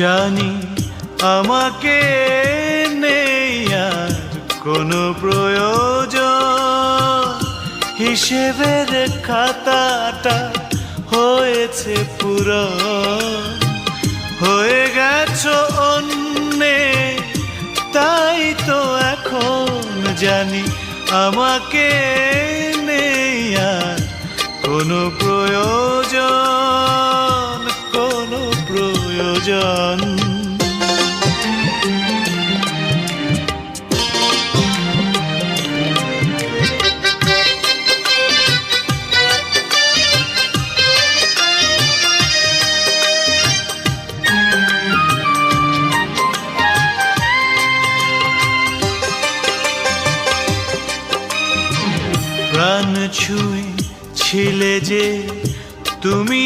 জানি আমাকে নেই আর কোনো প্রয়োজন। হিসেবের খাতাটা হয়েছে পুরো হয়ে গেছো অন্যে, তাই তো এখন জানি আমাকে নেই আর কোনো প্রয়োজন। প্রয়োজন প্রাণ ছুঁয়ে ছিলে যে তুমি